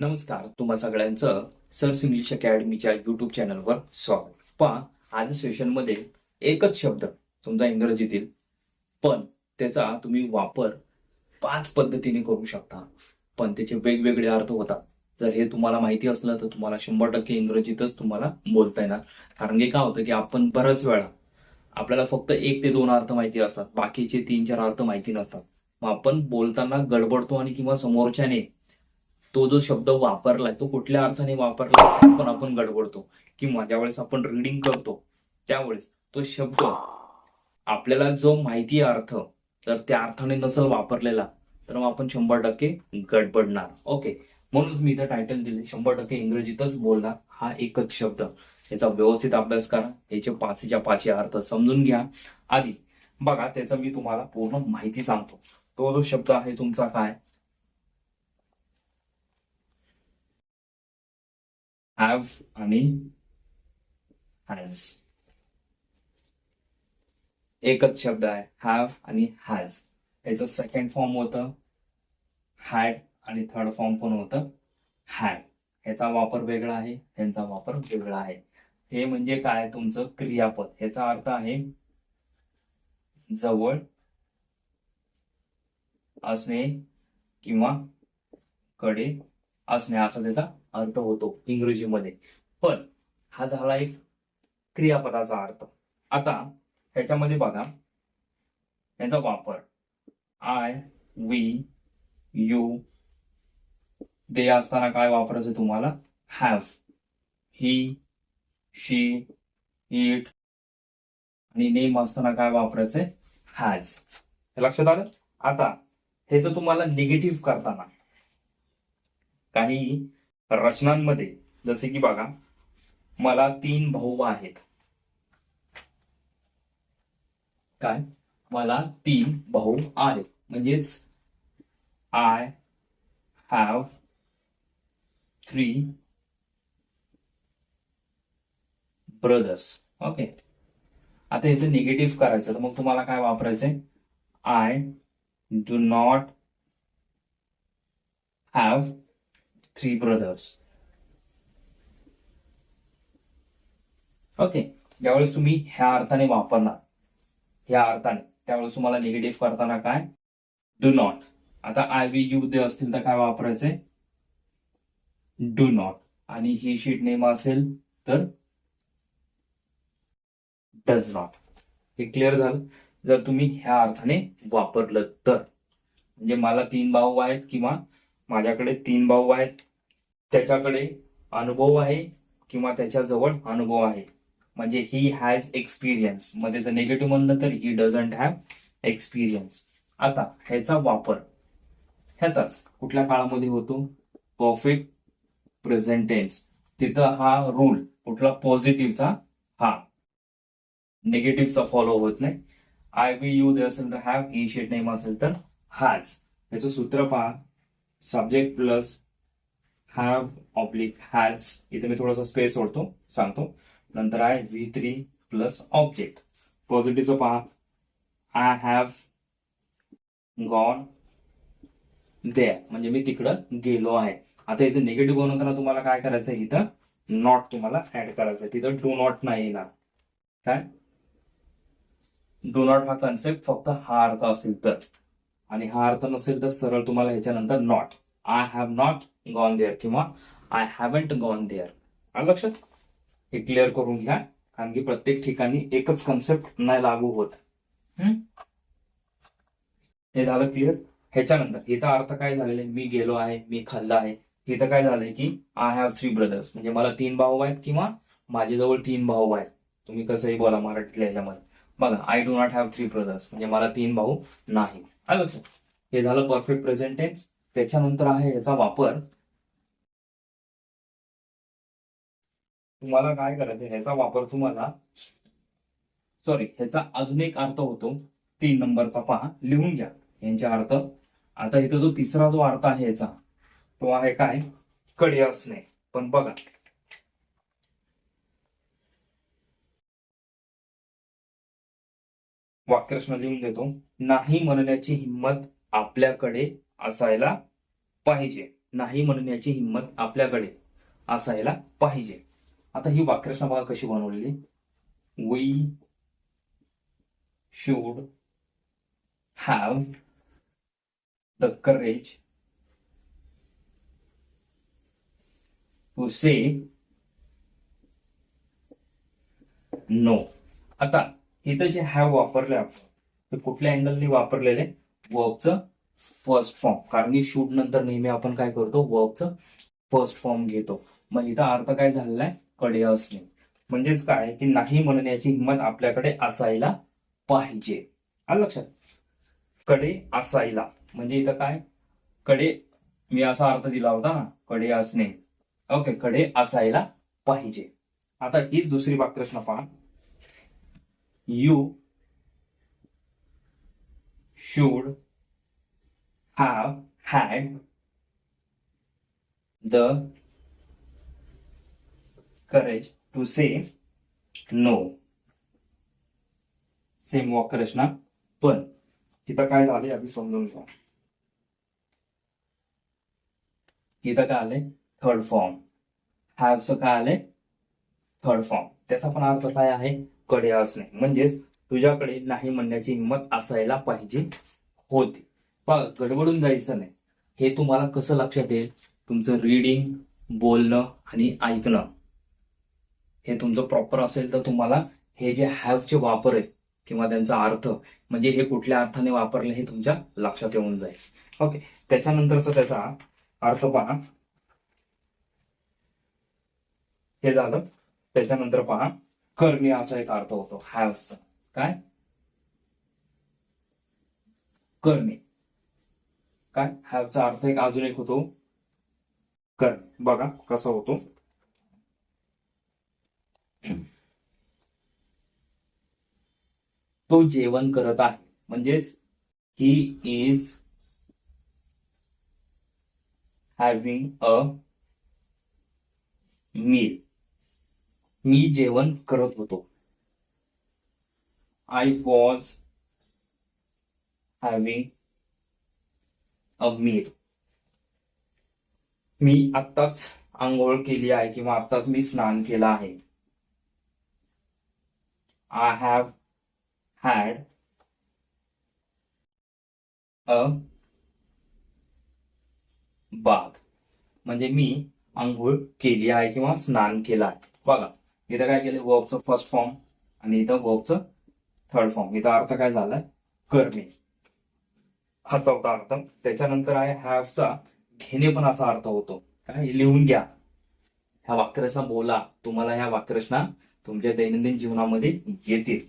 नमस्कार तुम्हा सगळ्यांचं सर्स इंग्लिश अकॅडमीच्या युट्यूब चॅनलवर स्वागत. पहा आज सेशनमध्ये एकच शब्द तुमचा इंग्रजीतील पण त्याचा तुम्ही वापर पाच पद्धतीने करू शकता. पण त्याचे वेगवेगळे अर्थ होतात. जर हे तुम्हाला माहिती असलं तर तुम्हाला शंभर टक्के इंग्रजीतच तुम्हाला बोलता येणार. कारण की काय होतं की आपण बऱ्याच वेळा आपल्याला फक्त एक ते दोन अर्थ माहिती असतात. बाकीचे तीन चार अर्थ माहिती नसतात. मग आपण बोलताना गडबडतो आणि किंवा समोरच्याने तो जो शब्द वापरलाय तो कुठल्या अर्थाने वापरला पण आपण गडबडतो. किंवा ज्यावेळेस आपण रिडिंग करतो त्यावेळेस तो शब्द आपल्याला जो माहिती आहे अर्थ तर त्या अर्थाने नसेल वापरलेला तर मग आपण शंभर टक्के गडबडणार. ओके म्हणूनच मी इथं टायटल दिले शंभर टक्के इंग्रजीतच बोलणार. हा एकच शब्द. याचा व्यवस्थित अभ्यास करा. याचे पाचच्या पाचशे अर्थ समजून घ्या. आधी बघा त्याचा मी तुम्हाला पूर्ण माहिती सांगतो. तो जो शब्द आहे तुमचा काय? हॅव आणि हॅज एकच शब्द आहे. हॅव आणि हॅज याचं सेकंड फॉर्म होतं. हॅड आणि थर्ड फॉर्म पण होतं. हॅड ह्याचा वापर वेगळा आहे. ह्यांचा वापर वेगळा आहे. हे म्हणजे काय? तुमचं क्रियापद. ह्याचा अर्थ आहे जवळ असणे किंवा कडे असणे असा त्याचा अर्थ होतो इंग्रजीमध्ये. पण हा झाला एक क्रियापदाचा अर्थ. आता ह्याच्यामध्ये बघा. याचा वापर. आय वी यू दे असताना काय वापरायचं तुम्हाला? हॅव ही शी इट आणि नेम असताना काय वापरायचंय? हॅज हे लक्षात आलं? आता ह्याचं तुम्हाला निगेटिव्ह करताना. काही रचनांमध्ये जसे की बघा मला तीन भाऊ आहेत. काय? मला तीन भाऊ आहेत. म्हणजेच I have three brothers okay आता ह्याचं निगेटिव्ह करायचं तर मग तुम्हाला काय वापरायचंय? I do not have three brothers okay ज्यावेळेस तुम्ही ह्या अर्थाने वापरणार ह्या अर्थाने त्यावेळेस तुम्हाला निगेटिव्ह करताना काय? डू नॉट आता आय वी यू दे असतील तर काय वापरायचे? डू नॉट आणि ही शीट नेम असेल तर डज नॉट हे क्लिअर झालं? जर तुम्ही ह्या अर्थाने वापरलं तर. म्हणजे मला तीन भाऊ आहेत किंवा माझ्याकडे तीन भाऊ आहेत त्याच्याकडे अनुभव आहे किंवा त्याच्याजवळ अनुभव आहे. म्हणजे ही हॅज एक्सपिरियन्समध्ये जर निगेटिव्ह म्हणलं तर ही डझंट हॅव एक्सपिरियन्स आता ह्याचा वापर. ह्याचाच कुठल्या काळामध्ये होतो? परफेक्ट प्रेझेंटेन्स तिथं हा रूल कुठला पॉझिटिव्हचा हा. निगेटिव्हचा फॉलो होत नाही. आय वी यू दे असेल तर हॅव इनिशिएट नेम असेल तर हॅज याचं सूत्र पहा. Subject plus have oblique has इथे मी थोडासा स्पेस सोडतो सांगतो. नंतर आहे व्ही थ्री प्लस ऑब्जेक्ट पॉझिटिव्हचं पहा. आय हॅव गॉन दे म्हणजे मी तिकडं गेलो आहे. आता याचं निगेटिव्ह बनवताना तुम्हाला काय करायचं आहे इथं? नॉट तुम्हाला ऍड करायचं आहे. तिथं डू नॉट नाही येणार. काय? डू नॉट हा कन्सेप्ट फक्त हा अर्थ असेल तर. आणि हा अर्थ नसेल तर सरळ तुम्हाला ह्याच्यानंतर not I have not gone there किंवा आय हॅवंट गॉन देअर आलं लक्षात? हे क्लिअर करून घ्या कारण की प्रत्येक ठिकाणी एकच कन्सेप्ट नाही लागू होत. हम्म? हे झालं क्लिअर ह्याच्यानंतर इथं अर्थ काय झालेले? मी गेलो आहे मी खाल्लं आहे. इथं काय झालंय की आय हॅव थ्री ब्रदर्स म्हणजे मला तीन भाऊ आहेत किंवा माझ्याजवळ तीन भाऊ आहेत. तुम्ही कसंही बोला मराठीतल्या ह्याच्यामध्ये. बघा I do not have three brothers म्हणजे मला तीन भाऊ नाही. आलं लक्षात? हे झालं परफेक्ट प्रेझेंटेन्स त्याच्यानंतर आहे याचा वापर. तुम्हाला काय करायचं ह्याचा वापर तुम्हाला सॉरी ह्याचा अजून एक अर्थ होतो तीन नंबरचा पहा लिहून घ्या यांचे अर्थ. आता इथं जो तिसरा जो अर्थ आहे याचा तो आहे काय? कडे असणे. पण बघा. वाक्यरचना लिहून देतो. नाही म्हणण्याची हिंमत आपल्याकडे असायला पाहिजे नाही म्हणण्याची हिंमत आपल्याकडे असायला पाहिजे. आता ही वाक्यरचना बघा कशी बनवलेली. We should have the courage to say no आता इथं जे हॅव वापरले आपण ते कुठल्या अँगलने वापरलेले वर्बचं फर्स्ट फॉर्म कारण की शूट नंतर नेहमी आपण काय करतो वर्बचं फर्स्ट फॉर्म घेतो. मग इथं अर्थ काय झालेला आहे कडे असणे म्हणजेच काय? की नाही म्हणण्याची हिंमत आपल्याकडे असायला पाहिजे. आलं लक्षात? कडे असायला. म्हणजे इथं काय? कडे मी असा अर्थ दिला होता ना कडे असणे ओके कडे असायला पाहिजे. आता हीच दुसरी वाक्यरचना पहा. You should have had the? Courage to say no. Same वाक्यरचना पण इथं काय झाले आधी समजून घ्या. इथं काय आले थर्ड फॉर्म हॅवचं काय आले थर्ड फॉर्म त्याचा पण अर्थ काय आहे? कडे असणे. म्हणजेच तुझ्याकडे नाही म्हणण्याची हिंमत असायला पाहिजे होती. पा गडबडून जायचं नाही. हे तुम्हाला कसं लक्षात येईल? तुमचं रीडिंग बोलणं आणि ऐकणं. हे तुमचं प्रॉपर असेल तर तुम्हाला हे जे हॅवचे वापर आहेत किंवा त्यांचा अर्थ म्हणजे हे कुठल्या अर्थाने वापरले हे तुमच्या लक्षात येऊन जाईल. ओके त्याच्यानंतरचा त्याचा अर्थ पहा. हे झालं. त्याच्यानंतर पहा. करणे असा एक अर्थ होतो. हॅवचा काय? करणे. काय? हॅवचा अर्थ एक अजून एक होतो. कर. बघा कसा होतो. तो जेवण करत आहे. म्हणजेच ही इज हॅव्हिंग अ मील मी जेवण करत होतो. I was having a meal मी आत्ताच आंघोळ केली आहे किंवा आत्ताच मी स्नान केलं आहे. I have had a bath म्हणजे मी आंघोळ केली आहे किंवा स्नान केलं आहे. बघा इथं काय केलं वर्बचं फर्स्ट फॉर्म आणि इथं वर्बचं थर्ड फॉर्म इथं अर्थ काय झालाय? करणे. हा चौथा अर्थ. त्याच्यानंतर आहे हॅवचा घेणे पण असा अर्थ होतो. काय? लिहून घ्या. ह्या वाक्यरचना बोला. तुम्हाला ह्या वाक्यरचना तुमच्या दैनंदिन जीवनामध्ये येतील.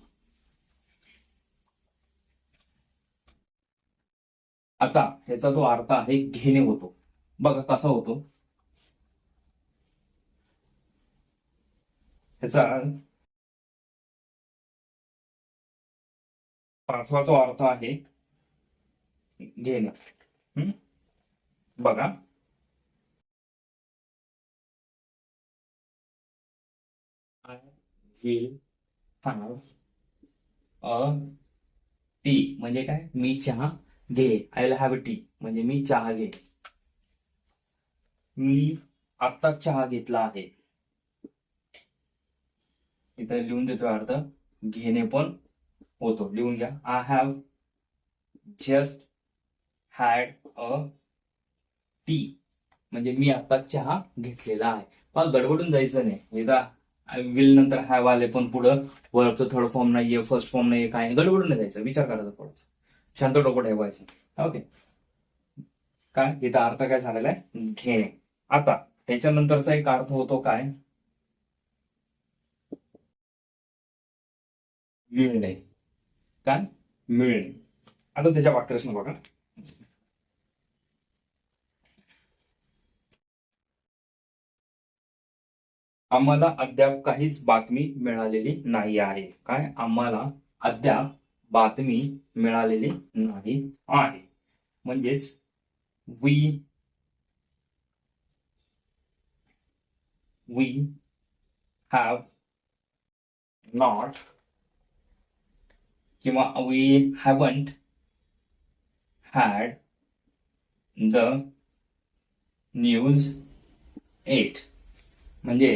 आता ह्याचा जो अर्थ आहे घेणे होतो. बघा कसा होतो. ह्याचा पाचवा जो अर्थ आहे घेणं बघा. I will have a tea म्हणजे काय? मी चहा घे. I will have a tea म्हणजे मी चहा घे. मी आत्ता चहा घेतला आहे. इथं लिहून देतो अर्थ. घेणे पण होतो. लिहून घ्या. I have just had a tea म्हणजे मी आता चहा घेतलेला आहे. पण गडबडून जायचं नाही. एकदा आय विल नंतर हॅव आले पण पुढं वर्बचं थर्ड फॉर्म नाहीये फर्स्ट फॉर्म नाहीये काय नाही. गडबडून नाही जायचं. विचार करायचा थोडासा. शांत डोकं ठेवायचं. ओके काय? इथं अर्थ काय झालेला आहे? घेणे आता त्याच्यानंतरचा एक अर्थ होतो काय? मिळणे. काय? मिळणे. आता त्याच्या वाक्यरचना बघा. आम्हाला अद्याप काहीच बातमी मिळालेली नाही आहे. काय? आम्हाला अद्याप बातमी मिळालेली नाही आहे. म्हणजेच वी वी हॅव नॉट किंवा we haven't had the news yet म्हणजे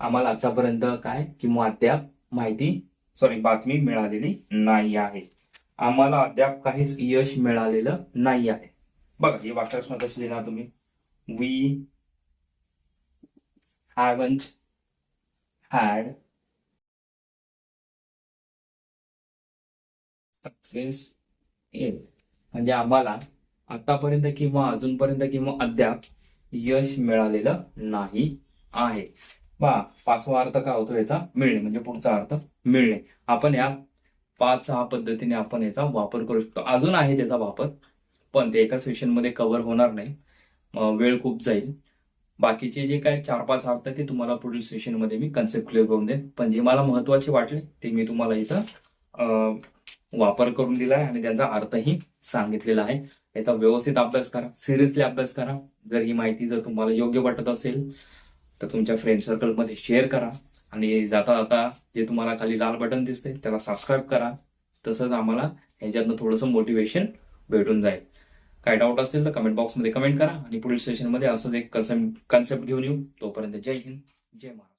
आम्हाला आतापर्यंत काय किंवा अद्याप माहिती सॉरी बातमी मिळालेली नाही आहे. आम्हाला अद्याप काहीच यश मिळालेलं नाही आहे. बघा हे वाक्यरचना कशी लिहिणार तुम्ही? वी हॅवंट हॅड सक्सेस म्हणजे आम्हाला आतापर्यंत किंवा अजूनपर्यंत किंवा अद्याप यश मिळालेलं नाही आहे. बा पाचवा अर्थ काय होतो याचा? मिळणे म्हणजे पुढचा अर्थ मिळणे. आपण या पाच सहा पद्धतीने आपण याचा वापर करू शकतो. अजून आहे त्याचा वापर पण ते एका सेशनमध्ये कव्हर होणार नाही. वेळ खूप जाईल. बाकीचे जे काय चार पाच अर्थ ते तुम्हाला पुढील सेशनमध्ये मी कन्सेप्ट क्लिअर करून देईन. पण जे मला महत्त्वाचे वाटले ते मी तुम्हाला इथं वापर करून दिला आहे आणि त्यांचा अर्थही सांगितलेला आहे. याचा व्यवस्थित अभ्यास करा. सिरियसली अभ्यास करा. जर ही माहिती जर तुम्हाला योग्य वाटत असेल तर तुमच्या फ्रेंड सर्कलमध्ये शेअर करा. आणि जाता जाता जे तुम्हाला खाली लाल बटन दिसते त्याला सबस्क्राईब करा. तसंच आम्हाला ह्याच्यातनं थोडंसं मोटिवेशन भेटून जाईल. काय डाऊट असेल तर कमेंट बॉक्समध्ये कमेंट करा. आणि पुढील सेशनमध्ये असंच एक कन्सेप्ट कन्सेप्ट घेऊन येऊ. तोपर्यंत जय हिंद जय महाराज